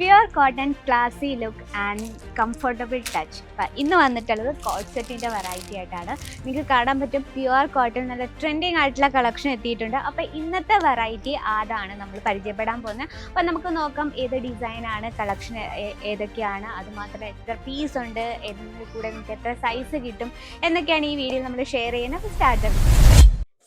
Pure cotton classy look and comfortable touch ഇന്ന് വന്നിട്ടുള്ളത് coord സെറ്റിന്റെ വെറൈറ്റി ആയിട്ടാണ്. നിങ്ങൾക്ക് കാണാൻ പറ്റും പ്യുർ കോട്ടൺ നല്ല ട്രെൻഡിങ് ആയിട്ടുള്ള കളക്ഷൻ എത്തിയിട്ടുണ്ട്. അപ്പോൾ ഇന്നത്തെ വെറൈറ്റി അതാണ് നമ്മൾ പരിചയപ്പെടാൻ പോകുന്നത്. അപ്പോൾ നമുക്ക് നോക്കാം ഏത് ഡിസൈനാണ് കളക്ഷൻ ഏതൊക്കെയാണ്. അതുമാത്രമല്ല എത്ര പീസ് ഉണ്ട് എന്നതിൽ കൂടെ നിങ്ങൾക്ക് എത്ര സൈസ് കിട്ടും എന്നൊക്കെയാണ് ഈ വീഡിയോ നമ്മൾ ഷെയർ ചെയ്യുന്നത്. സ്റ്റാർട്ടപ്പ് സ്റ്റാർട്ട്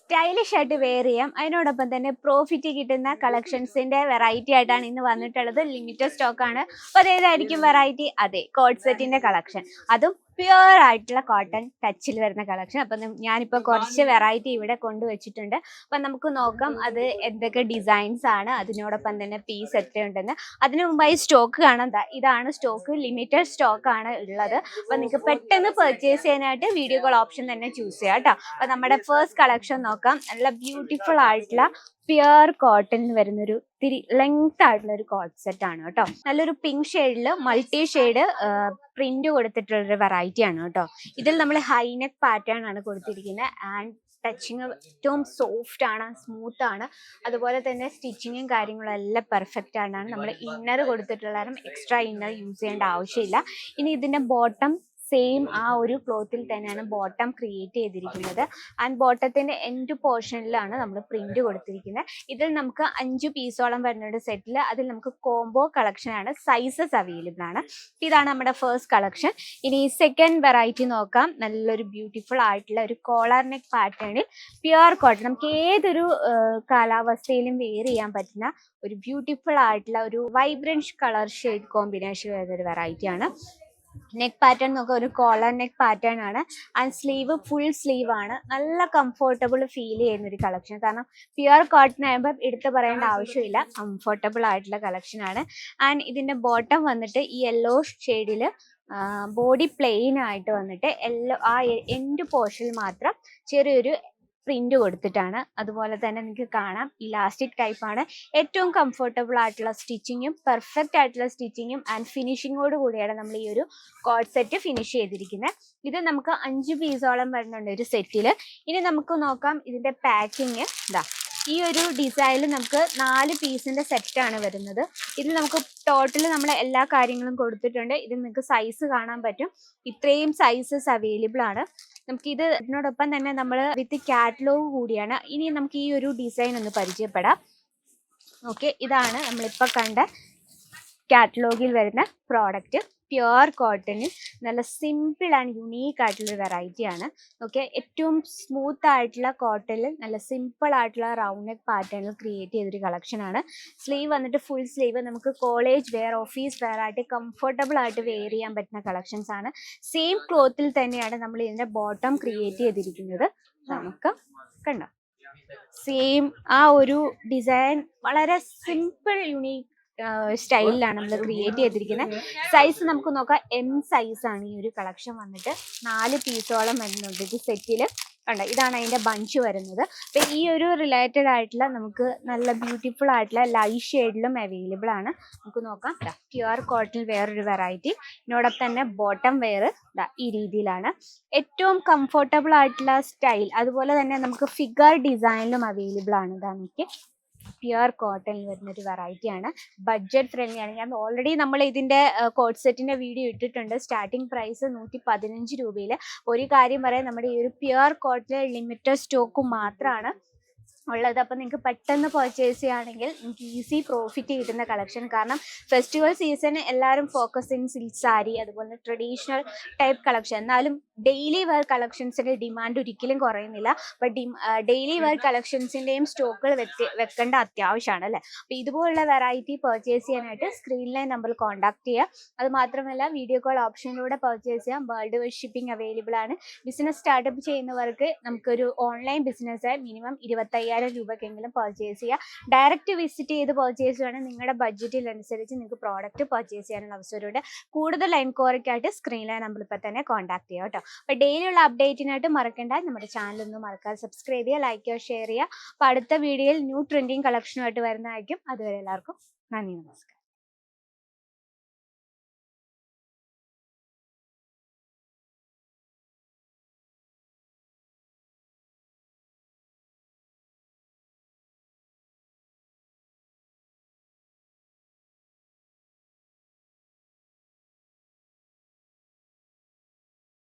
സ്റ്റൈലിഷ് ആയിട്ട് വെയർ ചെയ്യാം. അതിനോടൊപ്പം തന്നെ പ്രോഫിറ്റ് കിട്ടുന്ന കളക്ഷൻസിന്റെ വെറൈറ്റി ആയിട്ടാണ് ഇന്ന് വന്നിട്ടുള്ളത്. ലിമിറ്റഡ് സ്റ്റോക്ക് ആണ്. അപ്പോൾ അതേതായിരിക്കും വെറൈറ്റി അതെ കോഡ് സെറ്റിന്റെ കളക്ഷൻ അതും പ്യുവർ ആയിട്ടുള്ള കോട്ടൺ ടച്ചിൽ വരുന്ന കളക്ഷൻ അപ്പം ഞാനിപ്പോൾ കുറച്ച് വെറൈറ്റി ഇവിടെ കൊണ്ടുവച്ചിട്ടുണ്ട്. അപ്പം നമുക്ക് നോക്കാം അത് എന്തൊക്കെ ഡിസൈൻസ് ആണ്. അതിനോടൊപ്പം തന്നെ പീസ് എത്രയുണ്ടെന്ന് അതിനു മുമ്പായി സ്റ്റോക്ക് കാണാം. ദാ ഇതാണ് സ്റ്റോക്ക് ലിമിറ്റഡ് സ്റ്റോക്ക് ആണ് ഉള്ളത്. അപ്പം നിങ്ങൾക്ക് പെട്ടെന്ന് പെർച്ചേസ് ചെയ്യാനായിട്ട് വീഡിയോ കോൾ ഓപ്ഷൻ തന്നെ ചൂസ് ചെയ്യാം കേട്ടോ. അപ്പം നമ്മുടെ ഫസ്റ്റ് കളക്ഷൻ നോക്കാം. നല്ല ബ്യൂട്ടിഫുൾ ആയിട്ടുള്ള പ്യുർ കോട്ടണിൽ വരുന്നൊരു ഇത്തിരി ലെങ്ത് ആയിട്ടുള്ള ഒരു കോട്ട് സെറ്റ് ആണ് കേട്ടോ. നല്ലൊരു പിങ്ക് ഷെയ്ഡിൽ മൾട്ടി ഷെയ്ഡ് പ്രിന്റ് കൊടുത്തിട്ടുള്ള ഒരു വെറൈറ്റി ആണ് കേട്ടോ. ഇതിൽ നമ്മൾ ഹൈനെക്ക് പാറ്റേൺ ആണ് കൊടുത്തിരിക്കുന്നത് ആൻഡ് ടച്ചിങ് ഏറ്റവും സോഫ്റ്റ് ആണ് സ്മൂത്ത് ആണ്. അതുപോലെ തന്നെ സ്റ്റിച്ചിങ്ങും കാര്യങ്ങളും എല്ലാം പെർഫെക്റ്റ് ആണ്. നമ്മൾ ഇന്നർ കൊടുത്തിട്ടുള്ള എക്സ്ട്രാ ഇന്നർ യൂസ് ചെയ്യേണ്ട ആവശ്യമില്ല. ഇനി ഇതിന്റെ ബോട്ടം സെയിം ആ ഒരു ക്ലോത്തിൽ തന്നെയാണ് ബോട്ടം ക്രിയേറ്റ് ചെയ്തിരിക്കുന്നത്. ആൻഡ് ബോട്ടത്തിന്റെ എൻഡ് പോർഷനിലാണ് നമ്മൾ പ്രിന്റ് കൊടുത്തിരിക്കുന്നത്. ഇതിൽ നമുക്ക് അഞ്ച് പീസോളം വരുന്നുണ്ട് സെറ്റിൽ അതിൽ നമുക്ക് കോംബോ കളക്ഷൻ ആണ്. സൈസസ് അവൈലബിൾ ആണ്. ഇതാണ് നമ്മുടെ ഫസ്റ്റ് കളക്ഷൻ ഇനി സെക്കൻഡ് വെറൈറ്റി നോക്കാം. നല്ലൊരു ബ്യൂട്ടിഫുൾ ആയിട്ടുള്ള ഒരു കോളർ നെക്ക് പാറ്റേണിൽ പ്യുർ കോട്ടൺ നമുക്ക് ഏതൊരു കാലാവസ്ഥയിലും വെയർ ചെയ്യാൻ പറ്റുന്ന ഒരു ബ്യൂട്ടിഫുൾ ആയിട്ടുള്ള ഒരു വൈബ്രന്റ് കളർ ഷെയ്ഡ് കോമ്പിനേഷൻ വരുന്ന ഒരു വെറൈറ്റി ആണ്. നെക്ക് പാറ്റേൺ നോക്കുക ഒരു കോളർ നെക്ക് പാറ്റേൺ ആണ്. ആൻഡ് സ്ലീവ് ഫുൾ സ്ലീവ് ആണ്. നല്ല കംഫോർട്ടബിൾ ഫീൽ ചെയ്യുന്ന ഒരു കളക്ഷൻ കാരണം പ്യുർ കോട്ടൺ ആകുമ്പോൾ എടുത്ത് പറയേണ്ട ആവശ്യമില്ല. കംഫോർട്ടബിൾ ആയിട്ടുള്ള കളക്ഷൻ ആണ്. ആൻഡ് ഇതിന്റെ ബോട്ടം വന്നിട്ട് ഈ യെല്ലോ ഷെയ്ഡിൽ ബോഡി പ്ലെയിൻ ആയിട്ട് വന്നിട്ട് എല്ലോ ആ എൻഡ് പോർഷനിൽ മാത്രം ചെറിയൊരു പ്രിന്റ് കൊടുത്തിട്ടാണ്. അതുപോലെ തന്നെ നിങ്ങൾക്ക് കാണാം. ഇലാസ്റ്റിക് ടൈപ്പ് ആണ്. ഏറ്റവും കംഫർട്ടബിൾ ആയിട്ടുള്ള സ്റ്റിച്ചിങ്ങും പെർഫെക്റ്റ് ആയിട്ടുള്ള സ്റ്റിച്ചിങ്ങും ആൻഡ് ഫിനിഷിങ്ങോട് കൂടിയാണ് നമ്മൾ ഈ ഒരു കോഡ് സെറ്റ് ഫിനിഷ് ചെയ്തിരിക്കുന്നത്. ഇത് നമുക്ക് അഞ്ച് പീസോളം വരുന്നുണ്ട് ഒരു സെറ്റിൽ ഇനി നമുക്ക് നോക്കാം ഇതിന്റെ പാക്കിങ് ഇതാ ഈ ഒരു ഡിസൈനിൽ നമുക്ക് നാല് പീസിന്റെ സെറ്റാണ് വരുന്നത്. ഇതിൽ നമുക്ക് ടോട്ടൽ നമ്മൾ എല്ലാ കാര്യങ്ങളും കൊടുത്തിട്ടുണ്ട്. ഇത് നിങ്ങൾക്ക് സൈസ് കാണാൻ പറ്റും. ഇത്രയും സൈസസ് അവൈലബിൾ ആണ്. നമുക്ക് ഇത് ഇതിനോടൊപ്പം തന്നെ നമ്മൾ വിത്ത് കാറ്റലോഗ് കൂടിയാണ്. ഇനി നമുക്ക് ഈ ഒരു ഡിസൈൻ ഒന്ന് പരിചയപ്പെടാം. ഓക്കെ ഇതാണ് നമ്മളിപ്പോൾ കണ്ട കാറ്റലോഗിൽ വരുന്ന പ്രോഡക്റ്റ് പ്യുവർ കോട്ടണിൽ നല്ല സിമ്പിൾ ആൻഡ് യുണീക്ക് ആയിട്ടുള്ള വെറൈറ്റി ആണ്. ഓക്കെ ഏറ്റവും സ്മൂത്ത് ആയിട്ടുള്ള കോട്ടൺ നല്ല സിമ്പിൾ ആയിട്ടുള്ള റൗണ്ട് നെക്ക് പാറ്റേണിൽ ക്രിയേറ്റ് ചെയ്തൊരു കളക്ഷൻ ആണ്. സ്ലീവ് വന്നിട്ട് ഫുൾ സ്ലീവ് നമുക്ക് കോളേജ് വെയർ ഓഫീസ് വെയർ ആയിട്ട് കംഫർട്ടബിൾ ആയിട്ട് വെയർ ചെയ്യാൻ പറ്റുന്ന കളക്ഷൻസ് ആണ്. സെയിം ക്ലോത്തിൽ തന്നെയാണ് നമ്മൾ ഇതിന്റെ ബോട്ടം ക്രിയേറ്റ് ചെയ്തിരിക്കുന്നത്. നമുക്ക് കണ്ടോ? സെയിം ആ ഒരു ഡിസൈൻ വളരെ സിമ്പിൾ യുണീക്ക് സ്റ്റൈലിലാണ് നമ്മൾ ക്രിയേറ്റ് ചെയ്തിരിക്കുന്നത് സൈസ് നമുക്ക് നോക്കാം. എം സൈസ് ആണ് ഈ ഒരു കളക്ഷൻ വന്നിട്ട്. നാല് പീസോളം വരുന്നുണ്ട് ഇത് സെറ്റിൽ ഉണ്ട് ഇതാണ് അതിന്റെ ബഞ്ച് വരുന്നത്. അപ്പൊ ഈ ഒരു റിലേറ്റഡ് ആയിട്ടുള്ള നമുക്ക് നല്ല ബ്യൂട്ടിഫുൾ ആയിട്ടുള്ള ലൈറ്റ് ഷെയ്ഡിലും അവൈലബിൾ ആണ്. നമുക്ക് നോക്കാം. പ്യുവർ കോട്ടൺ വേറൊരു വെറൈറ്റി ഇതിനോടൊപ്പം തന്നെ ബോട്ടം വെയർ ഈ രീതിയിലാണ്. ഏറ്റവും കംഫർട്ടബിൾ ആയിട്ടുള്ള സ്റ്റൈൽ അതുപോലെ തന്നെ നമുക്ക് ഫിഗർ ഡിസൈനിലും അവൈലബിൾ ആണ്. ഇതാ പ്യുർ കോട്ടണിൽ വരുന്ന ഒരു വെറൈറ്റി ആണ്. ബഡ്ജറ്റ് ഫ്രണ്ട്ലി ആണ്. ഞാൻ ഓൾറെഡി നമ്മൾ ഇതിന്റെ കോട്ട് സെറ്റിന്റെ വീഡിയോ ഇട്ടിട്ടുണ്ട്. സ്റ്റാർട്ടിംഗ് പ്രൈസ് നൂറ്റി പതിനഞ്ച് രൂപയിൽ ഒരു കാര്യം പറയാം. നമ്മുടെ ഈ ഒരു പ്യുർ കോട്ടണിൽ ലിമിറ്റഡ് സ്റ്റോക്ക് മാത്രമാണ് ഉള്ളത്. അപ്പം നിങ്ങൾക്ക് പെട്ടെന്ന് പർച്ചേസ് ചെയ്യുകയാണെങ്കിൽ നിങ്ങൾക്ക് ഈസി പ്രോഫിറ്റ് കിട്ടുന്ന കളക്ഷൻ കാരണം ഫെസ്റ്റിവൽ സീസൺ എല്ലാവരും ഫോക്കസ് ഇൻ സിൽക്ക് സാരി അതുപോലെ ട്രഡീഷണൽ ടൈപ്പ് കളക്ഷൻ എന്നാലും ഡെയിലി വെയർ കളക്ഷൻസിന്റെ ഡിമാൻഡ് ഒരിക്കലും കുറയുന്നില്ല. ബട്ട് ഡെയിലി വെയർ കളക്ഷൻസിന്റെയും സ്റ്റോക്കുകൾ വെക്കേണ്ട അത്യാവശ്യമാണ് അല്ലെ? അപ്പൊ ഇതുപോലുള്ള വെറൈറ്റി പർച്ചേസ് ചെയ്യാനായിട്ട് സ്ക്രീനിലെ നമ്പറിൽ കോൺടാക്ട് ചെയ്യുക. അത് മാത്രമല്ല വീഡിയോ കോൾ ഓപ്ഷനിലൂടെ പർച്ചേസ് ചെയ്യാം. വേൾഡ് വൈഡ് ഷിപ്പിംഗ് അവൈലബിൾ ആണ്. ബിസിനസ് സ്റ്റാർട്ടപ്പ് ചെയ്യുന്നവർക്ക് നമുക്കൊരു ഓൺലൈൻ ബിസിനസ് മിനിമം ഇരുപത്തയ്യായിരം രൂപക്കെങ്കിലും പർച്ചേസ് ചെയ്യുക ഡയറക്റ്റ് വിസിറ്റ് ചെയ്ത് പർച്ചേസ് ചെയ്യണം നിങ്ങളുടെ ബഡ്ജറ്റിൽ അനുസരിച്ച് നിങ്ങൾക്ക് പ്രോഡക്റ്റ് പർച്ചേസ് ചെയ്യാനുള്ള അവസരമുണ്ട്. കൂടുതൽ എൻക്വയറിക്കായിട്ട് സ്ക്രീനിലെ നമ്പറിൽ ഇപ്പം തന്നെ കോൺടാക്ട് ചെയ്യാം കേട്ടോ. അപ്പോൾ ഡെയിലി ഉള്ള അപ്ഡേറ്റിനായിട്ട് മറക്കണ്ട. നമ്മുടെ ചാനൽ ഒന്ന് മറക്കാതെ സബ്സ്ക്രൈബ് ചെയ്യുക ലൈക്ക് ചെയ്യുക ഷെയർ ചെയ്യുക. അപ്പോൾ അടുത്ത വീഡിയോയിൽ ന്യൂ ട്രെൻഡിങ് കളക്ഷനുമായിട്ട് വരുന്നതായിരിക്കും. അതുവരെ എല്ലാവർക്കും നന്ദി നമസ്കാരം.